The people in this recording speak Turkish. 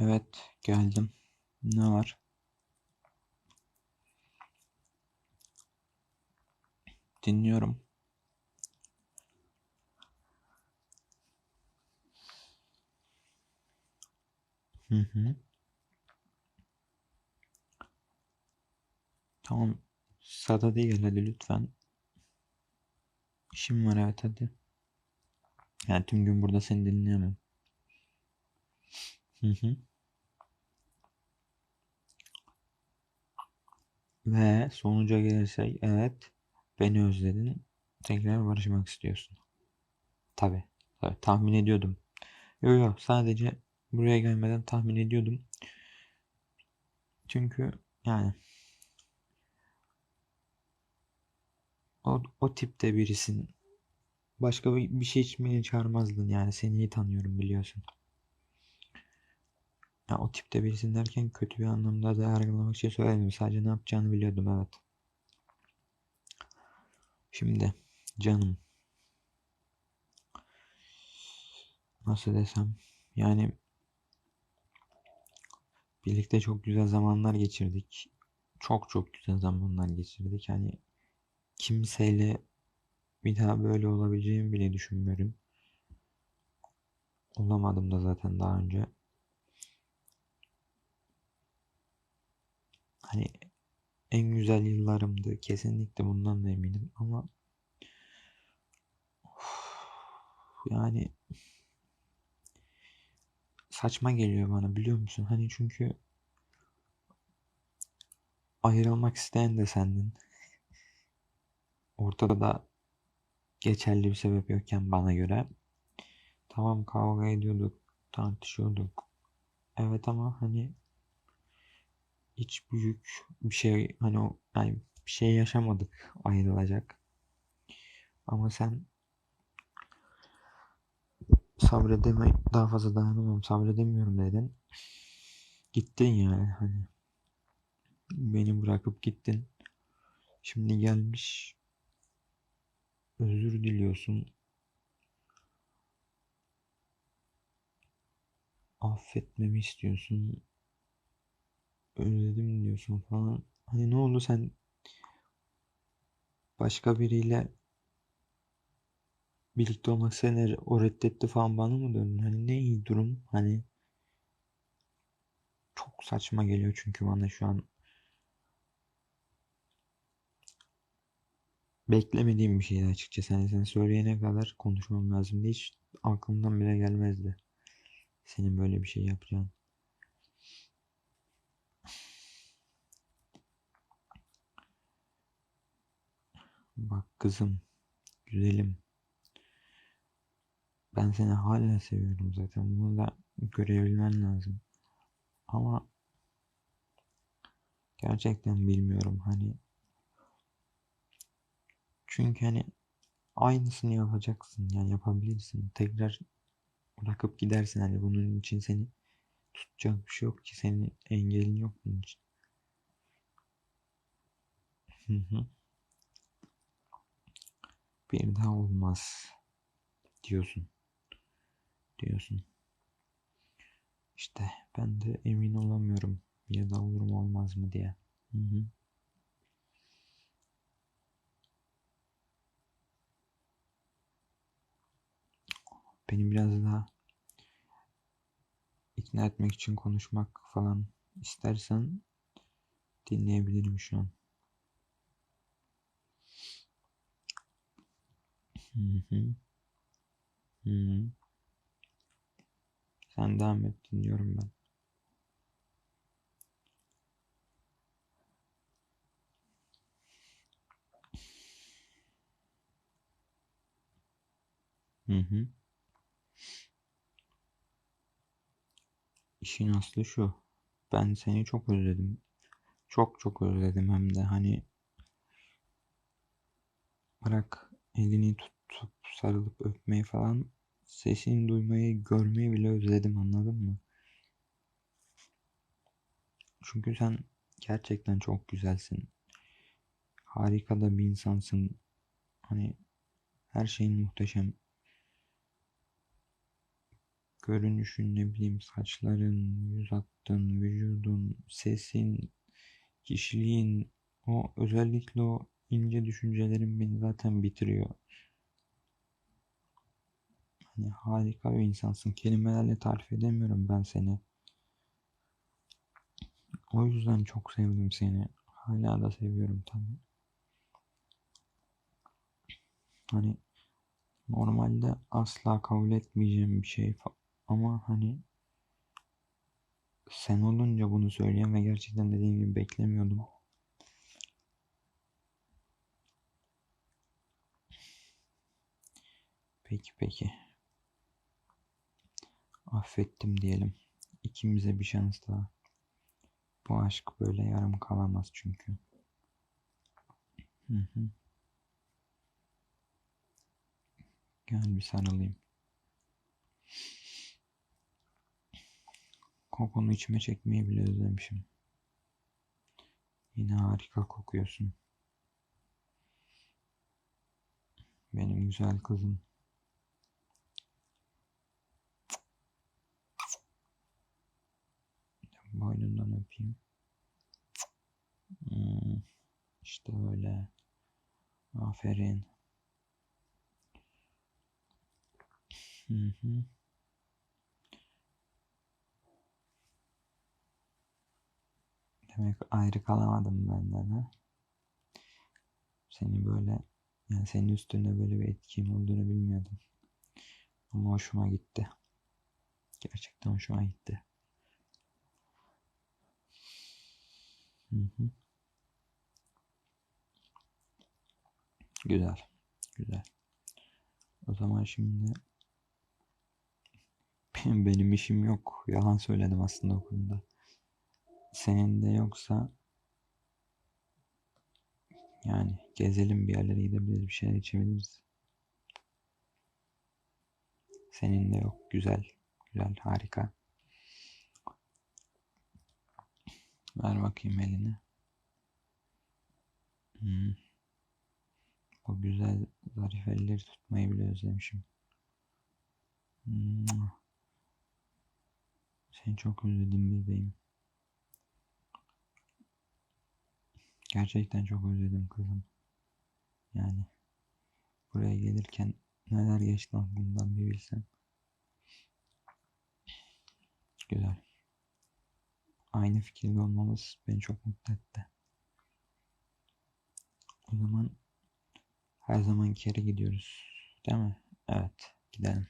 Evet, geldim. Ne var? Dinliyorum. Hı hı. Tamam. Sada değil hadi lütfen. İşim var evet hadi. Yani tüm gün burada seni dinleyemem. Hı hı. Ve sonuca gelirsek evet beni özledin. Tekrar barışmak istiyorsun. Tabi. Tabi tahmin ediyordum. Yok yok sadece buraya gelmeden tahmin ediyordum. Çünkü yani o, o tipte birisin. Başka bir, şey içmeye çağırmazdın yani seni iyi tanıyorum biliyorsun. Ya o tipte birisin derken kötü bir anlamda da yargılamak için söylemiyorum. Sadece ne yapacağını biliyordum evet. Şimdi canım. Nasıl desem. Yani birlikte çok güzel zamanlar geçirdik. Çok çok güzel zamanlar geçirdik. Yani kimseyle bir daha böyle olabileceğimi bile düşünmüyorum. Olamadım da zaten daha önce. Hani en güzel yıllarımdı. Kesinlikle bundan da eminim ama yani saçma geliyor bana biliyor musun? Hani çünkü ayrılmak isteyen de sendin. Ortada da geçerli bir sebep yokken bana göre. Tamam kavga ediyorduk, tartışıyorduk. Evet ama hani hiç büyük bir şey hani o yani bir şey yaşamadık ayrılacak. Ama sen sabredeme daha fazla dayanamam sabredemiyorum dedin. Gittin yani hani beni bırakıp gittin. Şimdi gelmiş özür diliyorsun. Affetmemi istiyorsun. Özledim diyorsun falan. Hani ne oldu sen başka biriyle birlikte olmak seni o reddetti falan bana mı döndün? Hani ne iyi durum? Hani çok saçma geliyor çünkü bana şu an beklemediğim bir şeydi açıkçası. Hani sen söyleyene kadar konuşmam lazımdı. Hiç aklımdan bile gelmezdi. Senin böyle bir şey yapacağın. Bak kızım, güzelim. Ben seni hala seviyorum zaten. Bunu da görebilmen lazım. Ama gerçekten bilmiyorum hani çünkü hani aynısını yapacaksın yani yapabilirsin. Tekrar bırakıp gidersin hani bunun için seni tutacak bir şey yok ki senin engelin yok bunun için. Hı hı. Bir daha olmaz diyorsun. Diyorsun. İşte ben de emin olamıyorum. Bir daha olur mu olmaz mı diye. Hı hı. Beni biraz daha ikna etmek için konuşmak falan istersen dinleyebilirim şu an. Hı hı. Hı hı. Sen devam et dinliyorum ben. Hı hı. İşin aslı şu. Ben seni çok özledim. Çok çok özledim hem de hani bırak elini tutup sarılıp öpmeyi falan sesini duymayı görmeyi bile özledim anladın mı? Çünkü sen gerçekten çok güzelsin. Harika da bir insansın. Hani her şeyin muhteşem. görünüşün, ne bileyim saçların, yüz hattın, vücudun, sesin, kişiliğin, o özellikle o ince düşüncelerin beni zaten bitiriyor. Hani harika bir insansın. Kelimelerle tarif edemiyorum ben seni. O yüzden çok sevdim seni. Hala da seviyorum tabii. Hani normalde asla kabul etmeyeceğim bir şey ama hani sen olunca bunu söyleyeyim ve gerçekten dediğim gibi beklemiyordum. Peki peki. Affettim diyelim. İkimize bir şans daha. Bu aşk böyle yarım kalamaz çünkü. Hı hı. Gel bir sarılayım. Kokonu içime çekmeyi bile özlemişim. Yine harika kokuyorsun. Benim güzel kızım. Boynundan öpeyim. Hmm, işte öyle. Aferin. Hı hı. Demek ayrı kalamadım benden ha. Seni böyle yani senin üstünde böyle bir etkim olduğunu bilmiyordum. Ama hoşuma gitti. Gerçekten hoşuma gitti. Güzel. Güzel. O zaman şimdi benim işim yok. Yalan söyledim aslında o konuda. Senin de yoksa yani gezelim bir yerlere gidebiliriz, bir şeyler içebiliriz. Senin de yok. Güzel. Güzel. Harika. Ver bakayım elini. Hmm. O güzel zarif elleri tutmayı bile özlemişim. Hmm. Seni çok özledim bebeğim. Gerçekten çok özledim kızım. Yani buraya gelirken neler geçti aklımdan bir bilsen. Güzel. Aynı fikirde olmamız beni çok mutlu etti. O zaman her zaman kere gidiyoruz. Değil mi? Evet, gidelim.